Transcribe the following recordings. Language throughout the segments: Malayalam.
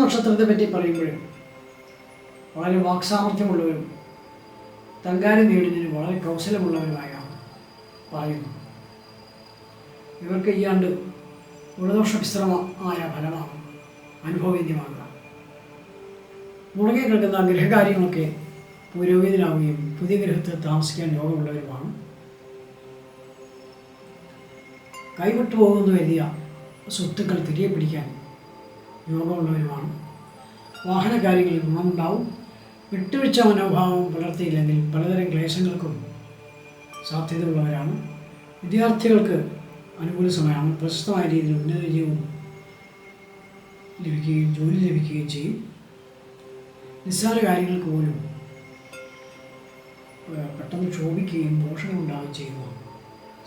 നക്ഷത്രത്തെ പറ്റി പറയുമ്പോൾ വളരെ വാക്സാമർഥ്യമുള്ളവരും തങ്കാരം നേടുന്നതിന് വളരെ കൗശലമുള്ളവരുമായ പറയുന്നു. ഇവർക്ക് ഈ ആണ്ട് ഗുണദോഷ വിശ്രമമായ ഫലമാണ് അനുഭവവേദ്യമാകുക. മുടങ്ങി കിടക്കുന്ന ഗൃഹകാര്യങ്ങളൊക്കെ പുരോഗതിയിലാവുകയും പുതിയ ഗ്രഹത്തിൽ താമസിക്കാൻ യോഗമുള്ളവരുമാണ് കൈവിട്ടു പോകുന്ന വലിയ സ്വത്തുക്കൾ തിരികെ പിടിക്കാൻ യോഗമുള്ളവരുമാണ് വാഹന കാര്യങ്ങളിൽ ഗുണമുണ്ടാവും. വിട്ടുവീഴ്ച മനോഭാവം പുലർത്തിയില്ലെങ്കിൽ പലതരം ക്ലേശങ്ങൾക്കും സാധ്യതയുള്ളവരാണ്. വിദ്യാർത്ഥികൾക്ക് അനുകൂല സമയമാണ്. പ്രശസ്തമായ രീതിയിൽ ഉന്നത വിജയവും ലഭിക്കുകയും ജോലി ലഭിക്കുകയും ചെയ്യും. നിസ്സാര കാര്യങ്ങൾക്ക് പോലും പെട്ടെന്ന് ക്ഷോഭിക്കുകയും ദോഷങ്ങൾ ഉണ്ടാവുകയും ചെയ്യുന്ന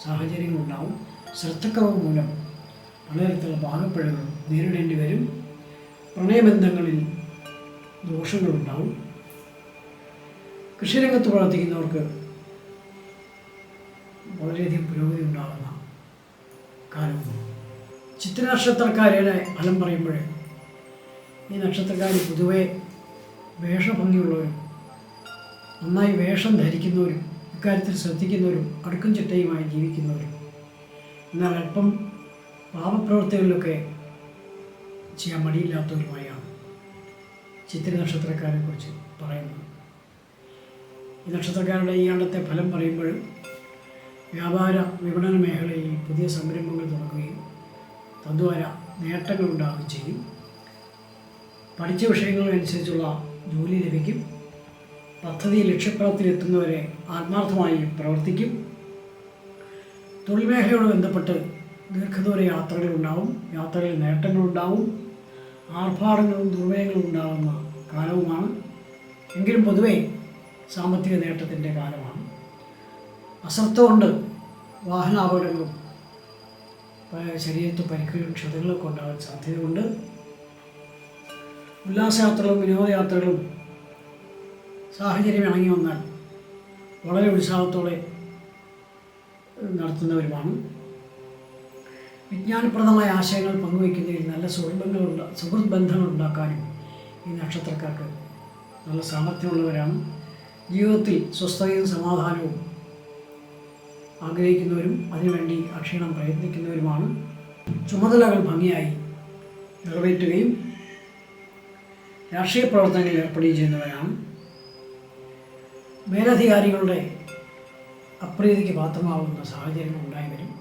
സാഹചര്യങ്ങളുണ്ടാവും ശ്രദ്ധക്കുറവ് മൂലം പലതരത്തിലുള്ള പാകപ്പിഴകൾ നേരിടേണ്ടി വരും. പ്രണയബന്ധങ്ങളിൽ ദോഷങ്ങളുണ്ടാവും. കൃഷിരംഗത്ത് പ്രവർത്തിക്കുന്നവർക്ക് വളരെയധികം പുരോഗതി ഉണ്ടാകുന്ന കാലം ചിത്രനക്ഷത്രക്കാരുടെ ഫലം പറയുമ്പോൾ ഈ നക്ഷത്രക്കാർ പൊതുവെ വേഷഭംഗിയുള്ളവരും നന്നായി വേഷം ധരിക്കുന്നവരും ഇക്കാര്യത്തിൽ ശ്രദ്ധിക്കുന്നവരും അടുക്കും ചിട്ടയുമായി ജീവിക്കുന്നവരും എന്നാൽ അല്പം പാപപ്രവൃത്തികളിലൊക്കെ ചെയ്യാൻ മടിയില്ലാത്തവരുമായാണ് ചിത്രനക്ഷത്രക്കാരെ കുറിച്ച് പറയുന്നത്. ഈ നക്ഷത്രക്കാരുടെ ഈ ആണ്ടത്തെ ഫലം പറയുമ്പോൾ വ്യാപാര വിപണന മേഖലയിൽ പുതിയ സംരംഭങ്ങൾ തുടങ്ങുകയും തദ്വാര നേട്ടങ്ങൾ ഉണ്ടാവുകയും ചെയ്യും. പഠിച്ച വിഷയങ്ങളനുസരിച്ചുള്ള ജോലി ലഭിക്കും. പദ്ധതി ലക്ഷ്യപ്രാപ്തിയിലെത്തുന്നവരെ ആത്മാർത്ഥമായി പ്രവർത്തിക്കും. തൊഴിൽ മേഖലയോട് ബന്ധപ്പെട്ട് ദീർഘദൂര യാത്രകളുണ്ടാവും യാത്രകളിൽ നേട്ടങ്ങളുണ്ടാവും ആർഭാടങ്ങളും ദുർവയങ്ങളും ഉണ്ടാകുന്ന കാലവുമാണ്. എങ്കിലും പൊതുവെ സാമ്പത്തിക നേട്ടത്തിന്റെ കാലമാണ്. അശ്രദ്ധ കൊണ്ട് വാഹനാപകടങ്ങളും ശരീരത്ത് പരിക്കുകളും ക്ഷതങ്ങളൊക്കെ ഉണ്ടാകാൻ സാധ്യതയുണ്ട്. ഉല്ലാസയാത്രകളും വിനോദയാത്രകളും സാഹചര്യം ഇണങ്ങി വന്നാൽ വളരെ ഉത്സാഹത്തോടെ നടത്തുന്നവരുമാണ്. വിജ്ഞാനപ്രദമായ ആശയങ്ങൾ പങ്കുവയ്ക്കുന്നതിൽ നല്ല സുഹൃബന്ധങ്ങളുണ്ട സുഹൃത്ത് ബന്ധങ്ങൾ ഉണ്ടാക്കാനും ഈ നക്ഷത്രക്കാർക്ക് നല്ല സാമർഥ്യമുള്ളവരാണ്. ജീവിതത്തിൽ സ്വസ്ഥതയും സമാധാനവും ആഗ്രഹിക്കുന്നവരും അതിനുവേണ്ടി അക്ഷീണം പ്രയത്നിക്കുന്നവരുമാണ്. ചുമതലകൾ ഭംഗിയായി നിറവേറ്റുകയും രാഷ്ട്രീയ പ്രവർത്തനങ്ങളിൽ ഏർപ്പെടുകയും ചെയ്യുന്നവരാണ്. മേലധികാരികളുടെ അപ്രീതിക്ക് പാത്രമാവുന്ന സാഹചര്യങ്ങൾ ഉണ്ടായി വരും.